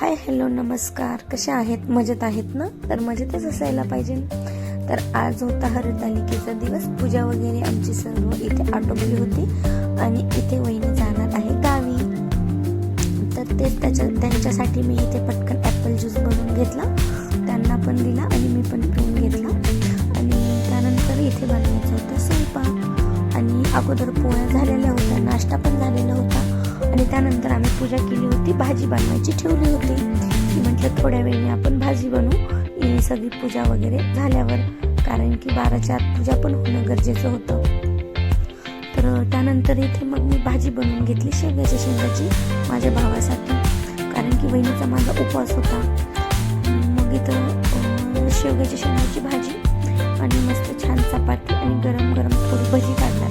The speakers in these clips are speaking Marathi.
हाय हॅलो नमस्कार. कशा आहेत? मजेत आहेत ना? तर मजेतच असायला पाहिजे. तर आज होता हरतालिकेचा दिवस. पूजा वगैरे आमची सर्व इथे आटोपली होती आणि इथे वहिनी जाणार आहे गावी. तर तेच त्याच्या त्यांच्यासाठी मी इथे पटकन ॲपल ज्यूस बनवून घेतला. त्यांना पण दिला आणि मी पण पिऊन घेतला. आणि त्यानंतर इथे बनवायचं होतं स्वयंपाक. आणि अगोदर पोळ्या झालेल्या होत्या नाश्ता पण झालेला होता. आणि त्यानंतर आम्ही पूजा केली होती भाजी बनवायची ठेवली होती. की म्हटलं थोड्या वेळेने आपण भाजी बनवू. ही सगळी पूजा वगैरे झाल्यावर कारण की बाराच्या आत पूजा पण होणं गरजेचं होतं. तर त्यानंतर इथे मग मी भाजी बनवून घेतली शेवग्याच्या शेंगाची माझ्या भावासाठी. कारण की बहिणीचा माझा उपवास होता. मग इथं शेवग्याच्या शेंगाची भाजी आणि मस्त छान चपाती आणि गरम गरम थोडी भजी काढणार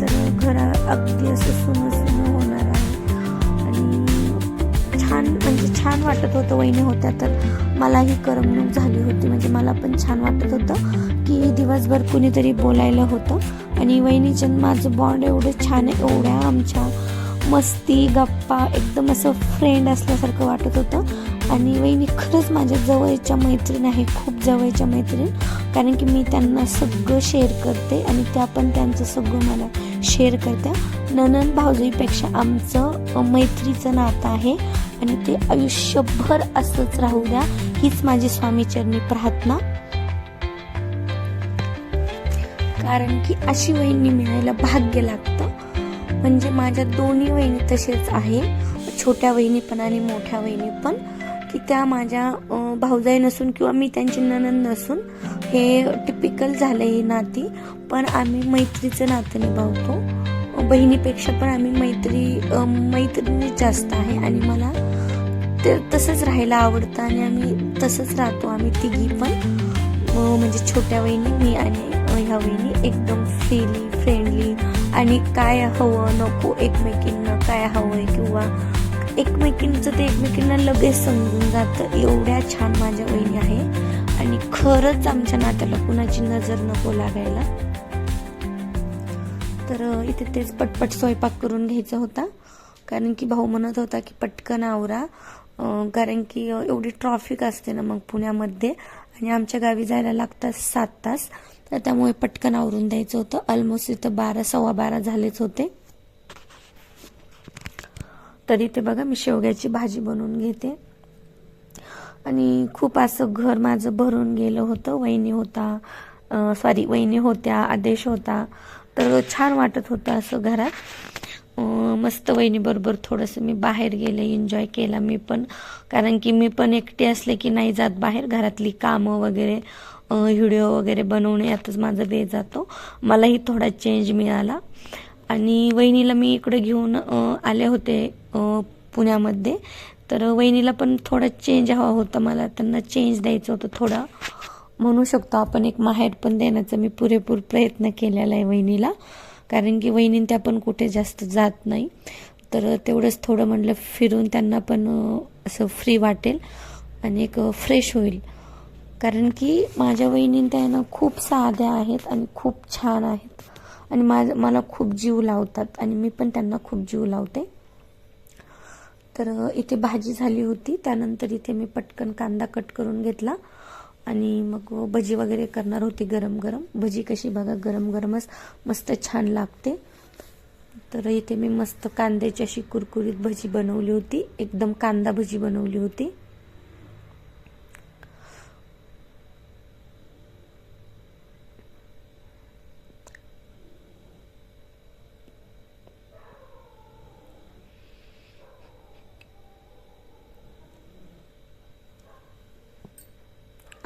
तर घर अगदी असं सुनं सुनं होणार आहे. आणि छान म्हणजे छान वाटत होतं वहिनी होत्या तर मलाही करमणूक झाली होती. म्हणजे मला पण छान वाटत होतं की दिवसभर कुणीतरी बोलायला होतं. आणि वहिनीच्या माझं बॉन्ड एवढं छान आहे एवढ्या आमच्या मस्ती गप्पा एकदम असं फ्रेंड असल्यासारखं वाटत होतं. आणि वहिनी खरंच माझ्या जवळच्या मैत्रीण आहे खूप जवळच्या मैत्रीण. कारण की मी त्यांना सगळं शेअर करते आणि त्या पण त्यांचं सगळं मला शेअर करत्या ननंद भाऊजीपेक्षा आमचं मैत्रीचं नातं आहे आणि ते आयुष्यभर असंच राहू द्या. हीच माझी स्वामीचरणी प्रार्थना. कारण की अशी वहिनी मिळायला भाग्य लागतं. म्हणजे माझ्या दोन्ही वहिनी तसेच आहे. छोट्या वहिनी पण आणि मोठ्या वहिनी पण. की त्या माझ्या भाऊजाई नसून किंवा मी त्यांची ननंद नसून हे टिपिकल झालं हे नाती. पण आम्ही मैत्रीचं नातं निभावतो. बहिणीपेक्षा पण आम्ही मैत्री मैत्रिणी मैत्रिणीच जास्त आहे आणि मला ते तसंच राहायला आवडतं आणि आम्ही तसंच राहतो. आम्ही तिघी पण म्हणजे छोट्या वहिनी मी आणि ह्या वहिनी एकदम फ्रीली फ्रेंडली आणि काय हवं नको एकमेकींना काय हवंय किंवा एकमेकींचं ते एकमेकींना लगेच समजून जातं. एवढ्या छान माझ्या वहिनी आहे आणि खरंच आमच्या नात्याला कुणाची नजर नको लागायला. तर इथे तेच पटपट स्वयंपाक करून घ्यायचा होता. कारण की भाऊ म्हणत होता की पटकन आवरा. कारण की एवढी ट्रॉफिक असते ना मग पुण्यामध्ये. आणि आमच्या गावी जायला लागतात सात तास. तर त्यामुळे पटकन आवरून द्यायचं होतं. ऑलमोस्ट इथं बारा सव्वा बारा झालेच होते. तर इथे बघा मी शेवग्याची भाजी बनवून घेते. आणि खूप असं घर माझं भरून गेलं होतं. वहिनी होता सॉरी वहिनी होत्या आदेश होता. तर छान वाटत होतं असं घरात. मस्त वहिनीबरोबर थोडंसं मी बाहेर गेले एन्जॉय केला मी पण. कारण की मी पण एकटी असले की नाही जात बाहेर घरातली कामं वगैरे व्हिडिओ वगैरे बनवणे यातच माझा वेळ जातो. मलाही थोडा चेंज मिळाला. आणि वहिनीला मी इकडे घेऊन आले होते पुण्यामध्ये. तर वहिनीला पण थोडा चेंज हवा होता मला. त्यांना चेंज द्यायचं होतं थोडा. म्हणू शकतो आपण एक माहेर पण देण्याचा मी पुरेपूर प्रयत्न केलेला आहे वहिनीला. कारण की वहिनी त्या पण कुठे जास्त जात नाही. तर तेवढंच थोडं म्हटलं फिरून त्यांना पण असं फ्री वाटेल आणि एक फ्रेश होईल. कारण की माझ्या वहिनी त्या ना खूप साध्या आहेत आणि खूप छान आहेत. आणि माझ मला खूप जीव लावतात आणि मी पण त्यांना खूप जीव लावते. तर इथे भाजी झाली होती. त्यानंतर इथे मी पटकन कांदा कट करून घेतला. आणि मग भजी वगैरे करणार होती गरम गरम. भजी कशी बघा गरम गरमच मस्त छान लागते. तर इथे मी मस्त कांद्याची अशी कुरकुरीत भजी बनवली होती. एकदम कांदा भजी बनवली होती.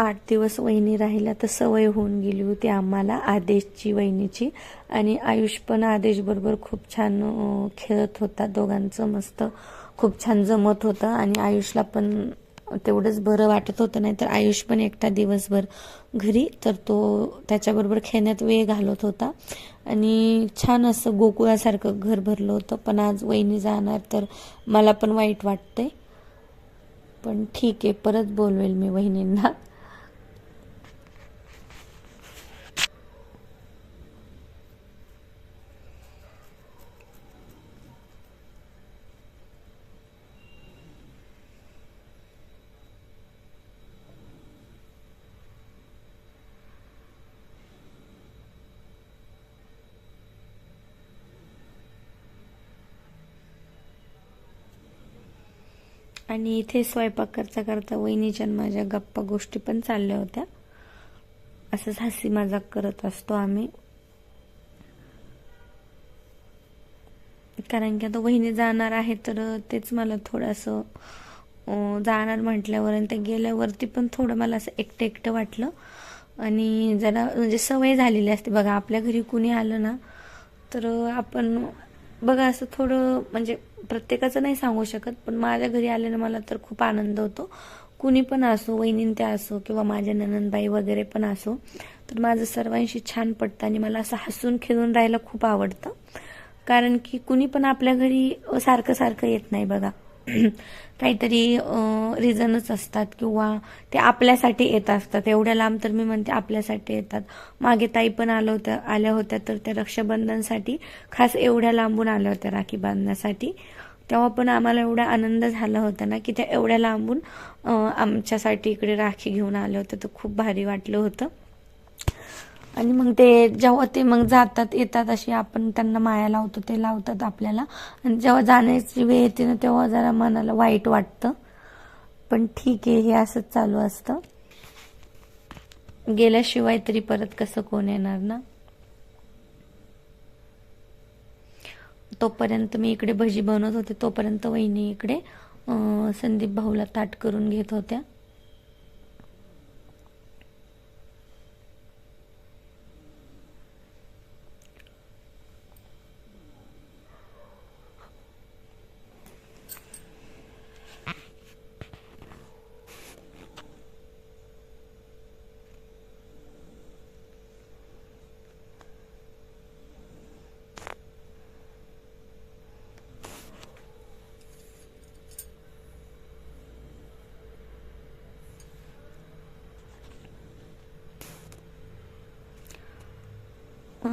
आठ दिवस वहिनी राहिल्या तर सवय होऊन गेली होती आम्हाला आदेशची वहिनीची. आणि आयुष पण आदेशबरोबर खूप छान खेळत होता. दोघांचं मस्त खूप छान जमत होतं. आणि आयुषला पण तेवढंच बरं वाटत होतं. नाही तर आयुष पण एकटा दिवसभर घरी तर तो त्याच्याबरोबर खेळण्यात वेळ घालत होता. आणि छान असं गोकुळासारखं घर भरलं होतं. पण आज वहिनी जाणार तर मला पण वाईट वाटते पण ठीक आहे परत बोलवेल मी वहिनींना. आणि इथे स्वयंपाक करता करता वहिनीच्या माझ्या गप्पा गोष्टी पण चालल्या होत्या. असंच हसी मजाक करत असतो आम्ही. कारण की आता वहिनी जाणार आहे तर तेच मला थोडंसं जाणार म्हटल्यावर आणि ते गेल्यावरती पण थोडं मला असं एकटं एकटं वाटलं. आणि जरा म्हणजे सवय झालेली असते. बघा आपल्या घरी कुणी आलं ना तर आपण बघा असं थोडं म्हणजे प्रत्येकाचं नाही सांगू शकत पण माझ्या घरी आल्यानं मला तर खूप आनंद होतो. कुणी पण असो वहिनीन त्या असो किंवा माझ्या ननंदबाई वगैरे पण असो तर माझं सर्वांशी छान पडतं आणि मला असं हसून खेळून राहायला खूप आवडतं. कारण की कुणी पण आपल्या घरी सारखं सारखं येत नाही बघा. काहीतरी रिझनच असतात किंवा ते आपल्यासाठी येत असतात. एवढ्या लांब तर मी म्हणते आपल्यासाठी येतात. मागे ताई पण आलं होत्या आल्या होत्या तर त्या रक्षाबंधनसाठी खास एवढ्या लांबून आल्या होत्या राखी बांधण्यासाठी. तेव्हा पण आम्हाला एवढा आनंद झाला होता ना की त्या एवढ्या लांबून आमच्यासाठी इकडे राखी घेऊन आल्या होत्या तर खूप भारी वाटलं होतं. आणि मग ते जेव्हा ते मग जातात येतात अशी आपण त्यांना माया लावतो ते लावतात आपल्याला. आणि जेव्हा जाण्याची वेळ येते ना तेव्हा जरा मनाला वाईट वाटतं. पण ठीक आहे हे असंच चालू असतं. गेल्याशिवाय तरी परत कसं कोण येणार ना? तोपर्यंत मी इकडे भजी बनवत होते तोपर्यंत वहिनी इकडे संदीप भाऊला ताट करून घेत होत्या.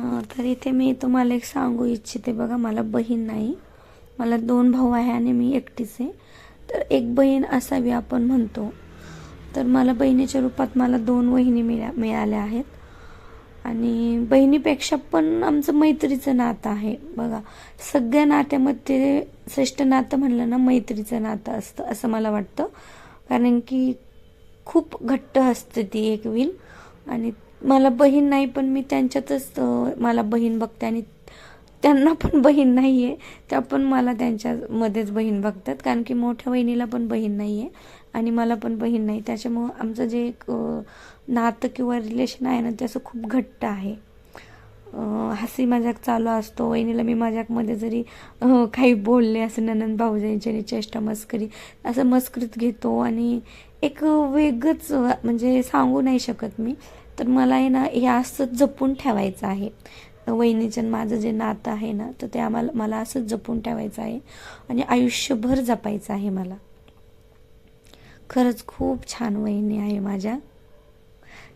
तर इथे मी तुम्हाला एक सांगू इच्छिते बघा मला बहीण नाही. मला दोन भाऊ आहे आणि मी एकटीच आहे. तर एक बहीण असावी आपण म्हणतो. तर मला बहिणीच्या रूपात मला दोन वहिनी मिळा मिळाल्या आहेत. आणि बहिणीपेक्षा पण आमचं मैत्रीचं नातं आहे. बघा सगळ्या नात्यामध्ये श्रेष्ठ नातं म्हणलं ना मैत्रीचं नातं असतं असं मला वाटतं. कारण की खूप घट्ट असते ती एक विण. आणि मला बहीण नाही पण मी त्यांच्यातच मला बहीण बघते आणि त्यांना पण बहीण नाही आहे त्या पण मला त्यांच्यामध्येच बहीण बघतात. कारण की मोठ्या बहिणीला पण बहीण नाही आहे आणि मला पण बहीण नाही. त्याच्यामुळं आमचं जे एक नातं किंवा रिलेशन आहे ना ते असं खूप घट्ट आहे. हसी मजाक चालू असतो. वहिनीला मी मजाकमध्ये जरी काही बोलले असं ननंद भाऊजाईंची चेष्टा मस्करी असं मस्करीत घेतो आणि एक वेगळंच म्हणजे सांगू नाही शकत मी. तर मला आहे ना हे असंच जपून ठेवायचं आहे. वहिनीचं माझं जे नातं आहे ना तर ते आम्हाला मला असंच जपून ठेवायचं आहे. आणि आयुष्यभर जपायचं आहे मला. खरंच खूप छान वहिनी आहे माझ्या.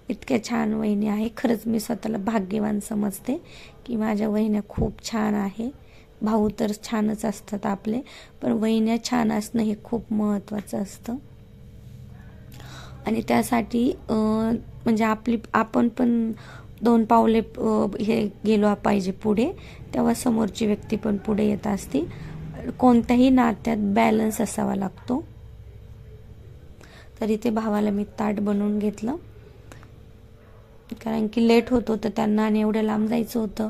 इतक्या छान वहिनी आहे. खरंच मी स्वतःला भाग्यवान समजते की माझ्या वहिन्या खूप छान आहे. भाऊ तर छानच असतात आपले पण वहिन्या छान असणं हे खूप महत्त्वाचं असतं. आणि त्यासाठी म्हणजे आपली आपण पण दोन पावले हे गेलो पाहिजे पुढे. तेव्हा समोरची व्यक्ती पण पुढे येत असती. कोणत्याही नात्यात बॅलन्स असावा लागतो. तर इथे भावाला मी ताट बनवून घेतलं. कारण की लेट होत होतं त्यांना आणि एवढं लांब जायचं होतं.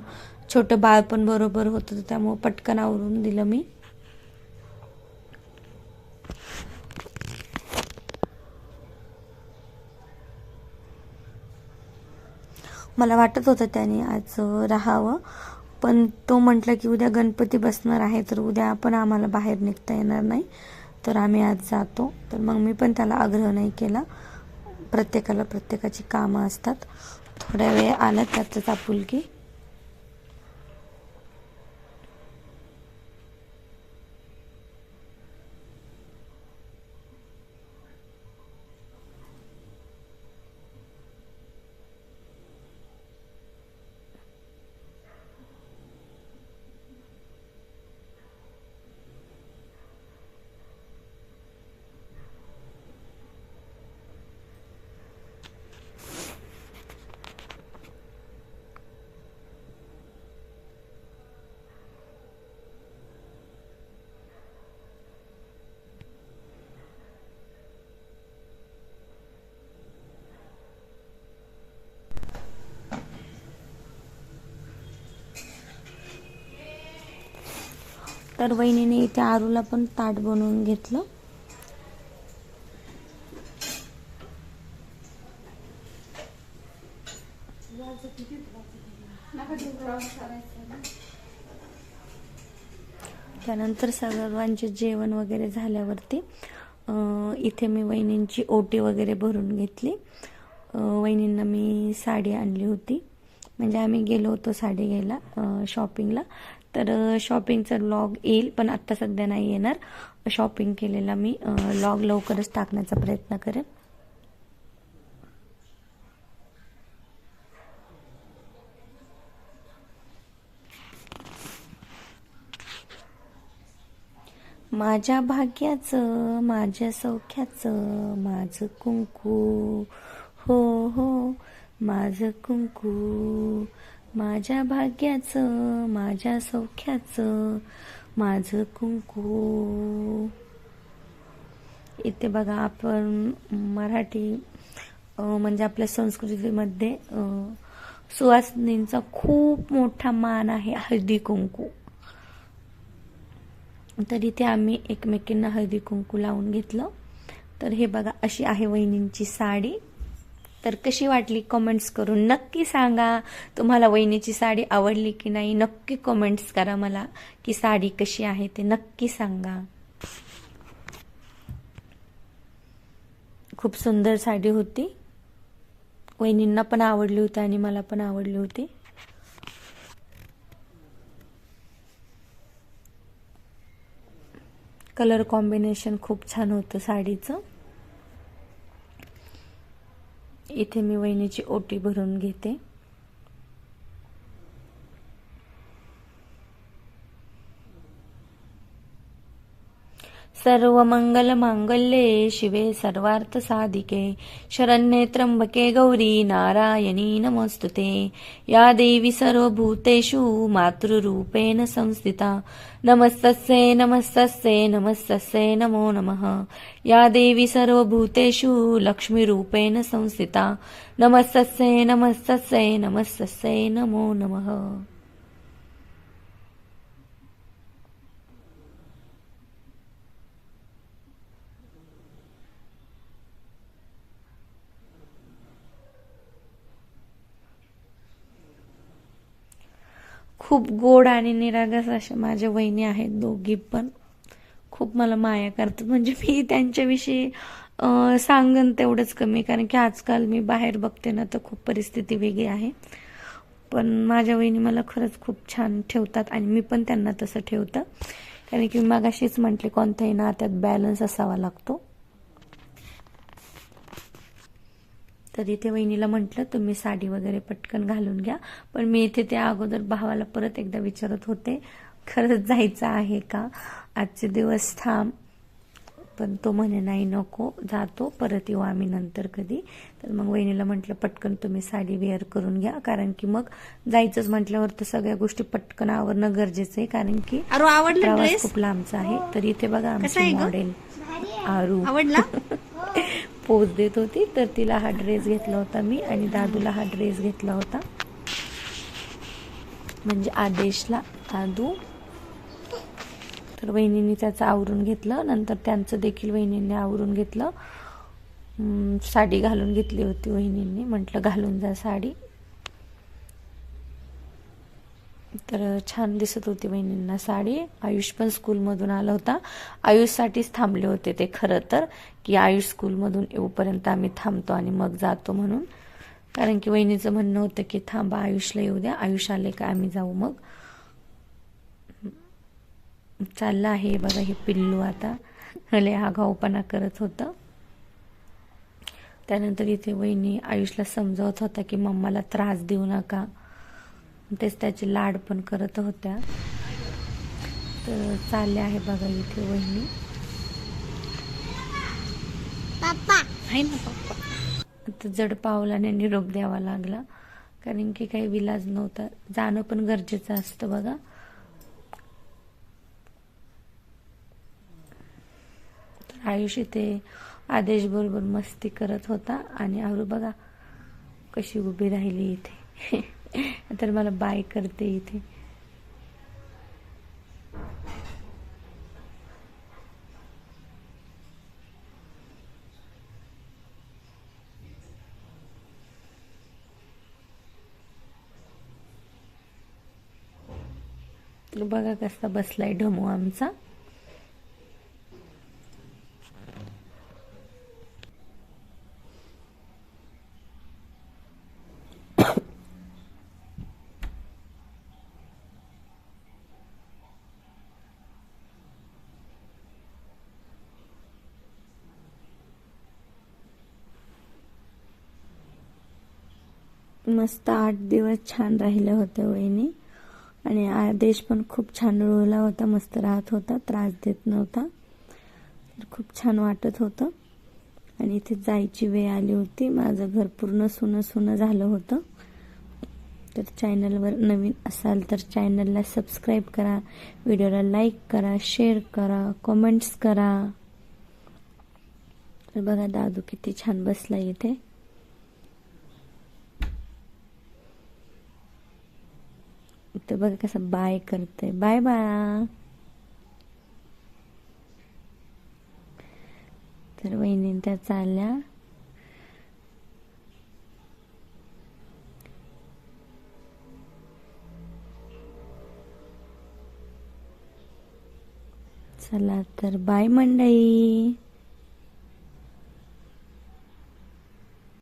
छोटं बाळ पण बरोबर होतं तर त्यामुळं पटकन आवरून दिलं मी. मला वाटत होतं त्याने आज राहावं. पण तो म्हटलं की उद्या गणपती बसणार आहे तर उद्या आपण आम्हाला बाहेर निघता येणार नाही. तर आम्ही आज जातो. तर मग मी पण त्याला आग्रह नाही केला. प्रत्येकाला प्रत्येकाची कामं असतात. थोड्या वेळ आला त्यातच आपुलकी. तर वहिनीने इथे आरूला पण ताट बनवून घेतलं. त्यानंतर सर्वांचे जेवण वगैरे झाल्यावरती इथे मी वहिनींची ओटी वगैरे भरून घेतली. वहिनींना मी साडी आणली होती. म्हणजे आम्ही गेलो होतो साडी घ्यायला शॉपिंगला तर शॉपिंगचा लॉग येईल पण आत्ता सध्या नाही येणार. शॉपिंग केलेला मी लॉग लवकरच टाकण्याचा प्रयत्न करेन. माझ्या भाग्याचं माझ्या सौख्याचं माझं कुंकू. हो हो माझं कुंकू. माझ्या भाग्याचं माझ्या सौख्याचं माझं कुंकू. इथे बघा आपण मराठी म्हणजे आपल्या संस्कृतीमध्ये सुवासिनींचा खूप मोठा मान आहे हळदी कुंकू. तर इथे आम्ही एकमेकींना हळदी कुंकू लावून घेतलं. तर हे बघा अशी आहे वहिनींची साडी. तर कशी वाटली कमेंट्स करून नक्की सांगा. तुम्हाला वहिनीची साडी आवडली की नाही नक्की कमेंट्स करा मला की साडी कशी आहे ते नक्की सांगा. खूप सुंदर साडी होती. वहिनींना पण आवडली होती आणि मला पण आवडली होती. कलर कॉम्बिनेशन खूप छान होतं साडीचं. इथे मी वहिनीची ओटी भरून घेते. सर्व मंगल मांगल्ये शिवे सर्वार्थ साधिके शरण्ये त्र्यंबके गौरी नारायणी नमोस्तुते या देवी सर्वभूतेषु मातृरूपेण संस्थिता। नमस्तस्ये नमस्तस्ये नमस्तस्ये नमो नमः। या देवी सर्वभूतेषु लक्ष्मीरूपेण संस्थिता। नमस्तस्ये नमस्तस्ये नमस्तस्ये नमो नमः। खूप गोड आणि निरागस अशा माझ्या वहिनी आहेत दोघी पण. खूप मला माया करतात. म्हणजे मी त्यांच्याविषयी सांगन तेवढंच कमी. कारण की आजकाल मी बाहेर बघते ना तर खूप परिस्थिती वेगळी आहे. पण माझ्या वहिनी मला खरंच खूप छान ठेवतात आणि मी पण त्यांना तसं ठेवतं. कारण की मी मागाशीच म्हटले कोणत्याही नात्यात बॅलन्स असावा लागतो. तर इथे वहिनीला म्हटलं तुम्ही साडी वगैरे पटकन घालून घ्या. पण मी इथे त्या अगोदर भावाला परत एकदा विचारत होते खरंच जायचं आहे का? आजचे दिवस थांब. पण तो म्हणे नाही नको जातो परत येऊ आम्ही नंतर कधी. तर मग वहिनीला म्हटलं पटकन तुम्ही साडी वेअर करून घ्या कारण की मग जायचंच म्हटल्यावर तर सगळ्या गोष्टी पटकन आवरणं गरजेचं आहे कारण की प्रवास खूप लांबचा आहे. तर इथे बघा आमची? मॉडेल आरू. आवडला? पोच देत होती तर तिला हा ड्रेस घेतला होता मी आणि दादूला हा ड्रेस घेतला होता. म्हणजे आदेशला दादू. तर वहिनींनी त्याचं आवरून घेतलं नंतर त्यांचं देखील वहिनींनी आवरून घेतलं. साडी घालून घेतली होती वहिनींनी म्हटलं घालून जा साडी. तर छान दिसत होती वहिनींना साडी. आयुष पण स्कूलमधून आला होता. आयुषसाठीच थांबले होते ते खरं तर की आयुष स्कूलमधून येऊपर्यंत आम्ही थांबतो आणि मग जातो म्हणून. कारण की वहिनीचं म्हणणं होतं की थांबा आयुषला येऊ द्या. आयुष आले का आम्ही जाऊ मग. चाललं आहे बघा हे पिल्लू आता. लय आगाऊपणा करत होतं. त्यानंतर इथे वहिनी आयुषला समजावत होता की मम्माला त्रास देऊ नका. तेच त्याचे लाड पण करत होत्या. तर चालले आहे बघा इथे वहिनी. आहे ना पप्पा? आता जड पावलाने निरोप द्यावा लागला. कारण की काही विलाज नव्हता. जाणं पण गरजेचं असतं बघा. तर आयुष इथे आदेश बरोबर मस्ती करत होता. आणि आरू बघा कशी उभी राहिली इथे. तर मला बाय करते इथे. बघा कसा बसलाय ढमू आमचा. मस्त आठ दिवस छान राहिले होत्या वहिनी. आणि आदेश पण खूप छान रुळला होता मस्त राहत होता त्रास देत नव्हता. तर खूप छान वाटत होतं. आणि इथे जायची वेळ आली होती. माझं घर पूर्ण सुनं सुनं झालं होतं. तर चॅनलवर नवीन असाल तर चॅनलला सबस्क्राईब करा व्हिडिओला लाईक करा शेअर करा कमेंट्स करा. तर बघा दादू किती छान बसला इथे. तर बघा कसं बाय करतंय. बाय बाळा. तर वहिनी त्या चालल्या. चला तर बाय मंडळी.